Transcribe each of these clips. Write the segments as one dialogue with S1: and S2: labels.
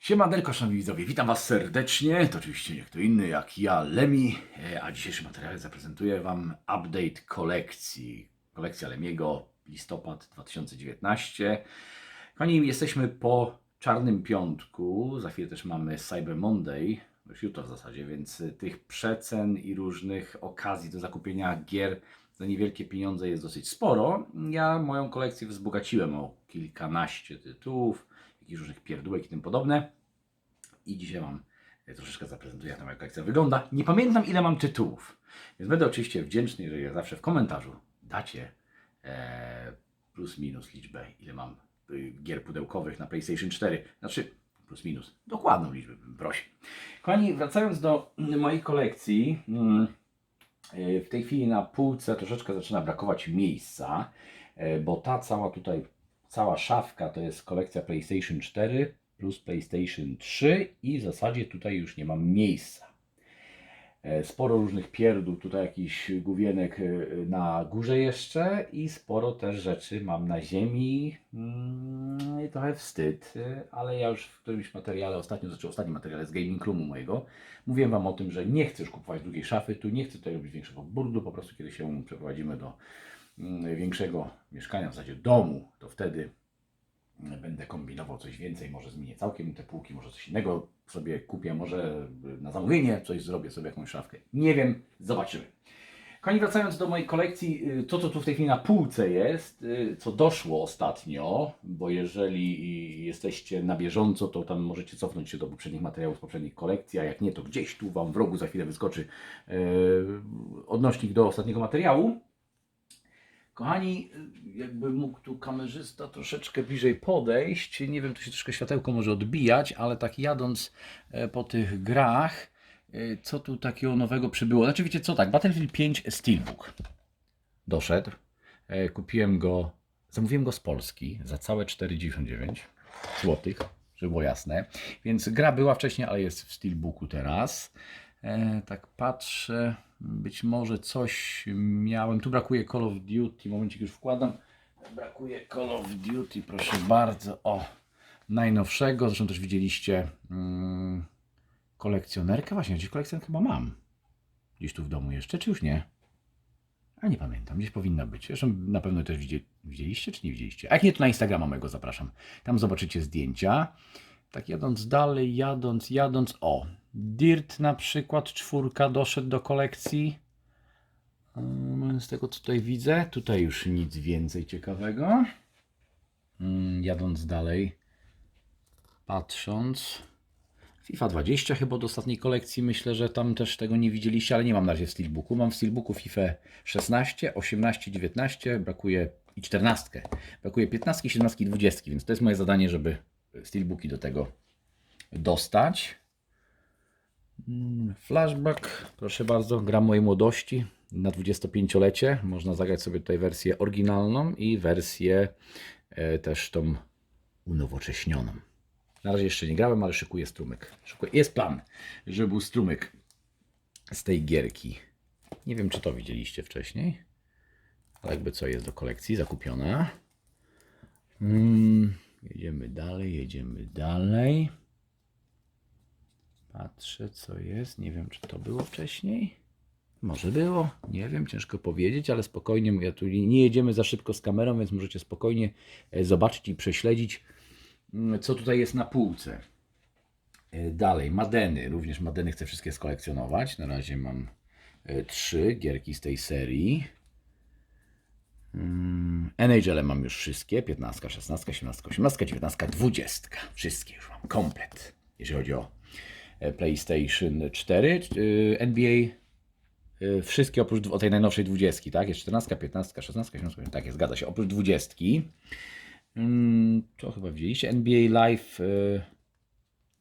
S1: Siemandelko, szanowni widzowie, witam Was serdecznie. To oczywiście nie kto inny jak ja, Lemi, E, a w dzisiejszym materiale zaprezentuję Wam update kolekcji. Kolekcja Lemiego, listopad 2019. Kochani, jesteśmy po Czarnym Piątku, za chwilę też mamy Cyber Monday, już jutro w zasadzie, więc y, tych przecen i różnych okazji do zakupienia gier za niewielkie pieniądze jest dosyć sporo. Ja moją kolekcję wzbogaciłem o kilkanaście tytułów, jakichś różnych pierdółek i tym podobne. I dzisiaj Wam e, troszeczkę zaprezentuję, jak moja kolekcja wygląda. Nie pamiętam ile mam tytułów, więc będę oczywiście wdzięczny, jeżeli jak zawsze w komentarzu dacie e, plus minus liczbę, ile mam y, gier pudełkowych na PlayStation 4. Znaczy plus minus, dokładną liczbę bym prosił. Kochani, wracając do mojej kolekcji, mm, e, w tej chwili na półce troszeczkę zaczyna brakować miejsca, e, bo ta cała tutaj, cała szafka to jest kolekcja PlayStation 4 plus PlayStation 3 i w zasadzie tutaj już nie mam miejsca. E, Sporo różnych pierdół, tutaj jakiś główienek e, na górze jeszcze i sporo też rzeczy mam na ziemi mm, trochę wstyd, e, ale ja już w którymś materiale, ostatnio, znaczy ostatnim materiale z Gaming Roomu mojego, mówiłem Wam o tym, że nie chcę już kupować drugiej szafy, tu nie chcę tutaj robić większego burdu, po prostu kiedy się przeprowadzimy do większego mieszkania, w zasadzie domu, to wtedy będę kombinował coś więcej, może zmienię całkiem te półki, może coś innego sobie kupię, może na zamówienie coś zrobię sobie jakąś szafkę. Nie wiem, zobaczymy. Kochani, wracając do mojej kolekcji, y, to co tu w tej chwili na półce jest, y, co doszło ostatnio, bo jeżeli jesteście na bieżąco, to tam możecie cofnąć się do poprzednich materiałów z poprzednich kolekcji, a jak nie, to gdzieś tu Wam w rogu za chwilę wyskoczy odnośnik do ostatniego materiału. Kochani, jakby mógł tu kamerzysta troszeczkę bliżej podejść. Nie wiem, tu się troszkę światełko może odbijać, ale tak jadąc e, po tych grach, e, co tu takiego nowego przybyło? Znaczy wiecie co, tak, Battlefield 5 Steelbook doszedł. E, Kupiłem go, zamówiłem go z Polski za całe 4,99 zł, żeby było jasne. Więc gra była wcześniej, ale jest w Steelbooku teraz. E, tak patrzę, być może coś miałem. Tu brakuje Call of Duty, momencik już wkładam. Brakuje Call of Duty, proszę bardzo. O, najnowszego. Zresztą też widzieliście mm, kolekcjonerkę. Właśnie, gdzieś kolekcjonerkę chyba mam. Gdzieś tu w domu jeszcze, czy już nie? A nie pamiętam, gdzieś powinna być. Zresztą na pewno też widzieli, widzieliście, czy nie widzieliście? A jak nie, to na Instagrama mojego zapraszam. Tam zobaczycie zdjęcia. Tak jadąc dalej, jadąc, jadąc. O, Dirt na przykład, czwórka doszedł do kolekcji. Mm, Z tego co tutaj widzę, tutaj już nic więcej ciekawego. Mm, Jadąc dalej, patrząc. FIFA 20 chyba do ostatniej kolekcji, myślę, że tam też tego nie widzieliście, ale nie mam na razie w Steelbooku. Mam w Steelbooku FIFA 16, 18, 19, brakuje i 14. Brakuje 15, 17 i 20, więc to jest moje zadanie, żeby Steelbooki do tego dostać. Mm, Flashback, proszę bardzo, gra mojej młodości na 25-lecie. Można zagrać sobie tutaj wersję oryginalną i wersję e, też tą unowocześnioną. Na razie jeszcze nie grałem, ale szykuję strumyk. Szykuję. Jest plan, żeby był strumyk z tej gierki. Nie wiem, czy to widzieliście wcześniej, ale jakby co jest do kolekcji zakupiona. Mm, jedziemy dalej, jedziemy dalej. Patrzę, co jest. Nie wiem, czy to było wcześniej. Może było, nie wiem, ciężko powiedzieć, ale spokojnie, ja tu nie jedziemy za szybko z kamerą, więc możecie spokojnie e, zobaczyć i prześledzić, mm, co tutaj jest na półce. E, Dalej, Madeny, również Madeny chcę wszystkie skolekcjonować. Na razie mam e, trzy gierki z tej serii. Mm, NHL mam już wszystkie, 15, 16, 17, 18, 19, 20. Wszystkie już mam, komplet, jeżeli chodzi o PlayStation 4, y, NBA y, wszystkie oprócz tej najnowszej 20, tak? Jest 14, 15, 16, 17, tak jest, zgadza się, oprócz 20. Mm, to chyba widzieliście, NBA Live, y,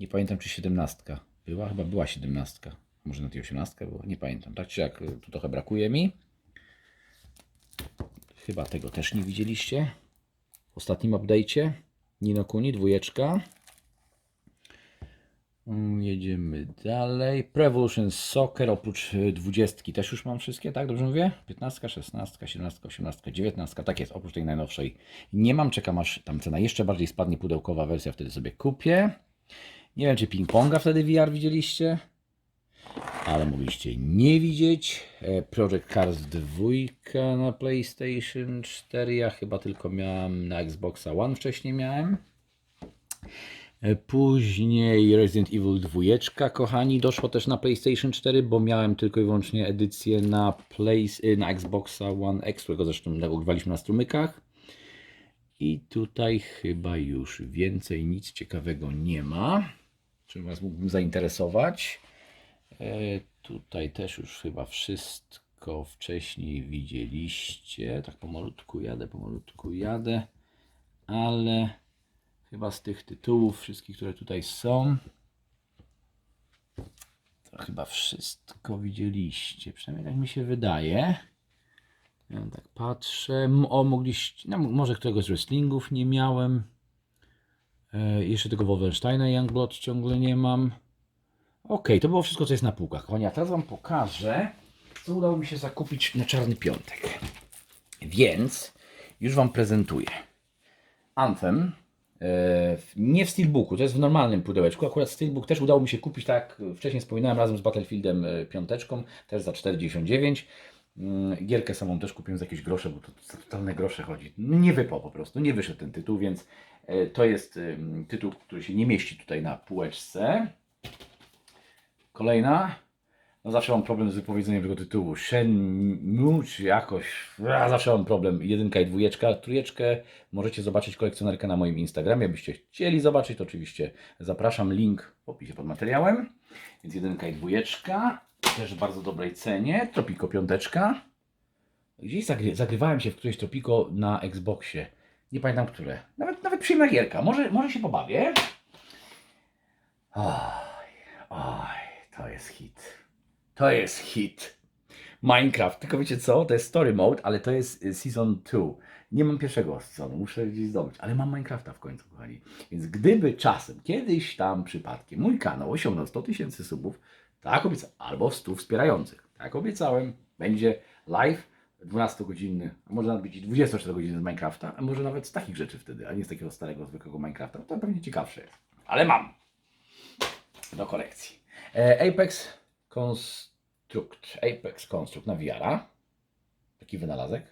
S1: nie pamiętam czy 17 była, chyba była 17, może na tej 18 była, nie pamiętam, tak czy jak, tu trochę brakuje mi. Chyba tego też nie widzieliście. W ostatnim update'cie. Nino Kuni, dwójeczka. Mm, Jedziemy dalej. Pro Evolution Soccer oprócz y, dwudziestki też już mam wszystkie, tak? Dobrze mówię? 15, 16, 17, 18, 19. Tak jest, oprócz tej najnowszej. Nie mam, czekam aż tam cena jeszcze bardziej spadnie, pudełkowa wersja, wtedy sobie kupię. Nie wiem, czy ping-ponga wtedy VR widzieliście, ale mogliście nie widzieć. E, Project Cars 2 na PlayStation 4. Ja chyba tylko miałem na Xboxa One wcześniej miałem. E, Później Resident Evil 2, kochani, doszło też na PlayStation 4, bo miałem tylko i wyłącznie edycję na, Play, y, na Xboxa One X, którego zresztą nagrywaliśmy na strumykach. I tutaj chyba już więcej nic ciekawego nie ma, czym Was mógłbym zainteresować. E, tutaj też już chyba wszystko wcześniej widzieliście. Tak pomalutku jadę, pomalutku jadę, ale chyba z tych tytułów, wszystkich, które tutaj są, to chyba wszystko widzieliście. Przynajmniej tak mi się wydaje. Ja tak patrzę. O, mogliście. No, może któregoś z wrestlingów nie miałem. E, jeszcze tego Wolfensteina Youngblood ciągle nie mam. Okej, to było wszystko, co jest na półkach. Kochani, a teraz Wam pokażę, co udało mi się zakupić na Czarny Piątek. Więc już Wam prezentuję. Anthem. Nie w Steelbooku, to jest w normalnym pudełeczku. Akurat Steelbook też udało mi się kupić, tak wcześniej wspominałem, razem z Battlefieldem e, piąteczką, też za 4,99. Mm, Gierkę samą też kupiłem za jakieś grosze, bo to za totalne grosze chodzi. No Nie wypał po prostu, nie wyszedł ten tytuł, więc e, to jest tytuł, który się nie mieści tutaj na półeczce. Kolejna. No zawsze mam problem z wypowiedzeniem tego tytułu. Shenmue, czy jakoś. A, zawsze mam problem. Jedynka i dwójeczka. Trójeczkę możecie zobaczyć kolekcjonerkę na moim Instagramie. Jakbyście chcieli zobaczyć, to oczywiście zapraszam. Link w opisie pod materiałem. Więc jedynka i dwójeczka. Też w bardzo dobrej cenie. Tropico piąteczka. Gdzieś zagry zagrywałem się w któreś Tropico na Xboxie. Nie pamiętam które. Nawet, nawet przyjemna gierka. Może, może się pobawię. Oj, oj, to jest hit. To jest hit. Minecraft, tylko wiecie co? To jest story mode, ale to jest y, season 2. Nie mam pierwszego sezonu, muszę gdzieś zdobyć, ale mam Minecrafta w końcu, kochani. Więc gdyby czasem, kiedyś tam przypadkiem, mój kanał osiągnął 100 tysięcy subów, tak obiecałem, albo 100 wspierających, tak obiecałem, będzie live 12-godzinny, a może nawet być i 24-godzinny z Minecrafta, a może nawet z takich rzeczy wtedy, a nie z takiego starego, zwykłego Minecrafta. To pewnie ciekawsze jest. Ale mam do kolekcji. E, Apex Apex Construct na VR. Taki wynalazek.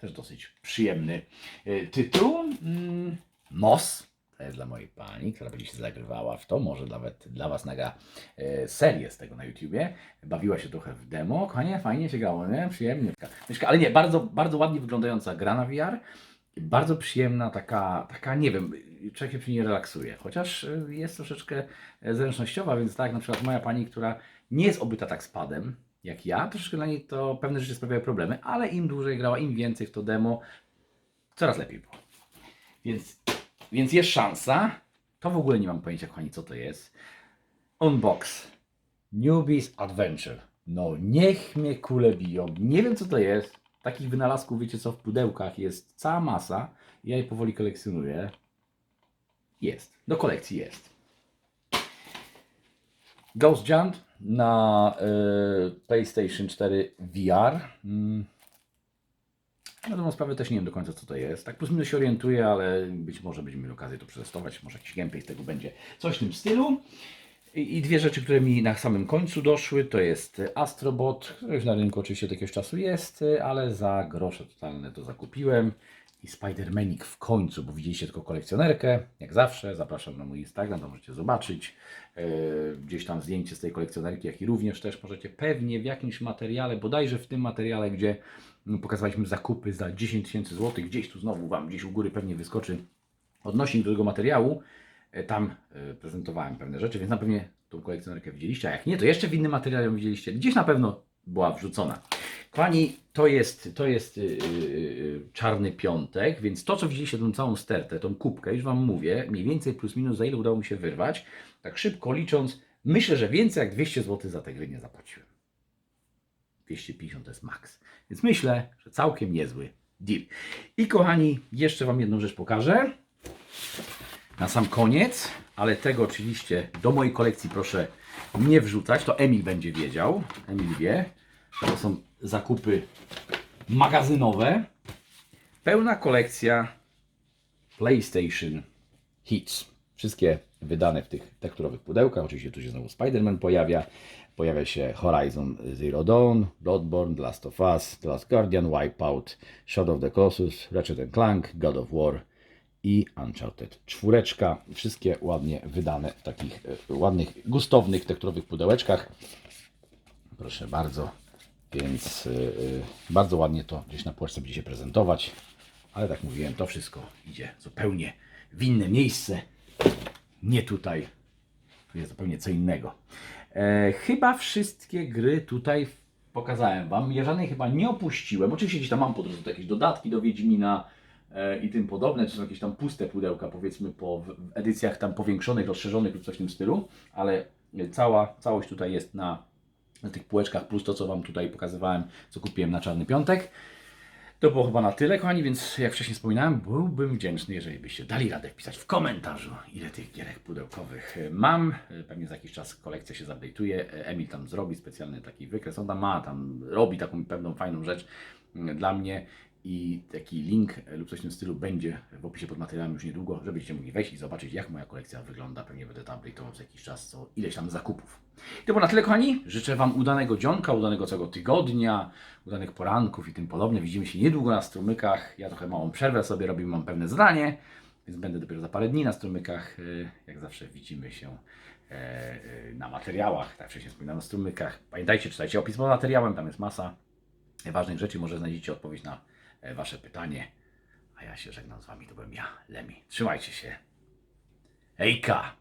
S1: Też dosyć przyjemny e, tytuł. Mm, MOS. To jest dla mojej pani, która będzie się zagrywała w to. Może nawet dla Was nagra e, serię z tego na YouTubie. Bawiła się trochę w demo. Kochanie, fajnie się grało, nie? Przyjemnie. Ale nie, bardzo, bardzo ładnie wyglądająca gra na VR. Bardzo przyjemna, taka, taka, nie wiem, człowiek się przy niej relaksuje. Chociaż y, jest troszeczkę e, zręcznościowa, więc tak, na przykład moja pani, która nie jest obyta tak spadem jak ja, troszeczkę dla niej to pewne rzeczy sprawiały problemy, ale im dłużej grała, im więcej w to demo, coraz lepiej było. Więc, więc jest szansa. To w ogóle nie mam pojęcia, kochani, co to jest. Unbox. Newbies Adventure. No, niech mnie kule biją. Nie wiem, co to jest. Takich wynalazków, wiecie co, w pudełkach jest cała masa. Ja je powoli kolekcjonuję. Jest. Do kolekcji jest. Ghost Jump na y, PlayStation 4 VR. Mm. Na dobrą sprawę też nie wiem do końca co to jest. Tak plus minus się orientuję, ale być może będziemy mieli okazję to przetestować. Może jakiś gameplay z tego będzie. Coś w tym stylu. I, dwie rzeczy, które mi na samym końcu doszły, to jest Astrobot, który już na rynku oczywiście od jakiegoś czasu jest, ale za grosze totalne to zakupiłem. I Spider-Manik w końcu, bo widzieliście tylko kolekcjonerkę, jak zawsze. Zapraszam na mój Instagram, tam możecie zobaczyć e, gdzieś tam zdjęcie z tej kolekcjonerki, jak i również też możecie pewnie w jakimś materiale, bodajże w tym materiale, gdzie mm, pokazywaliśmy zakupy za 10 tysięcy złotych, gdzieś tu znowu Wam, gdzieś u góry pewnie wyskoczy odnośnik do tego materiału. E, Tam e, prezentowałem pewne rzeczy, więc na pewno tą kolekcjonerkę widzieliście, a jak nie, to jeszcze w innym materiale ją widzieliście. Gdzieś na pewno była wrzucona. Kochani, to jest, to jest yy, yy, czarny piątek, więc to, co widzieliście, tą całą stertę, tą kubkę, już Wam mówię, mniej więcej plus minus za ile udało mi się wyrwać. Tak szybko licząc, myślę, że więcej jak 200 zł za tę grę nie zapłaciłem. 250 to jest maks. Więc myślę, że całkiem niezły deal. I kochani, jeszcze Wam jedną rzecz pokażę na sam koniec, ale tego oczywiście do mojej kolekcji proszę nie wrzucać, to Emil będzie wiedział, Emil wie, to są zakupy magazynowe, pełna kolekcja PlayStation Hits, Wszystkie wydane w tych tekturowych pudełkach. Oczywiście tu się znowu Spider-Man pojawia. Pojawia się Horizon Zero Dawn, Bloodborne, The Last of Us, The Last Guardian, Wipeout, Shadow of the Colossus, Ratchet Clank, God of War i Uncharted 4. Wszystkie ładnie wydane w takich e, ładnych, gustownych, tekturowych pudełeczkach. Proszę bardzo. Więc y, y, bardzo ładnie to gdzieś na półeczce będzie się prezentować. Ale tak mówiłem, to wszystko idzie zupełnie w inne miejsce. Nie tutaj. Tu jest zupełnie co innego. E, chyba wszystkie gry tutaj pokazałem Wam. Ja żadnej chyba nie opuściłem. Oczywiście gdzieś tam mam po drodze jakieś dodatki do Wiedźmina e, i tym podobne. Czy są jakieś tam puste pudełka, powiedzmy po edycjach tam powiększonych, rozszerzonych lub coś w tym stylu. Ale cała, całość tutaj jest na na tych półeczkach, plus to, co Wam tutaj pokazywałem, co kupiłem na Czarny Piątek. To było chyba na tyle, kochani, więc jak wcześniej wspominałem, byłbym wdzięczny, jeżeli byście dali radę wpisać w komentarzu, ile tych gierek pudełkowych mam. Pewnie za jakiś czas kolekcja się zupdate'uje. Emil tam zrobi specjalny taki wykres. On tam ma, tam robi taką pewną fajną rzecz mm, dla mnie i taki link e, lub coś w tym stylu będzie w opisie pod materiałem już niedługo, żebyście mogli wejść i zobaczyć, jak moja kolekcja wygląda. Pewnie będę tam update'ował za jakiś czas, co ileś tam zakupów. I to było na tyle, kochani. Życzę Wam udanego dzionka, udanego całego tygodnia, udanych poranków i tym podobne. Widzimy się niedługo na strumykach. Ja trochę małą przerwę sobie robię, mam pewne zdanie, więc będę dopiero za parę dni na strumykach. E, Jak zawsze widzimy się e, na materiałach, tak wcześniej wspominałem na strumykach. Pamiętajcie, czytajcie opis pod materiałem, tam jest masa ważnych rzeczy. Może znajdziecie odpowiedź na Wasze pytanie. A ja się żegnam z Wami, to byłem ja, Lemi. Trzymajcie się. Hejka!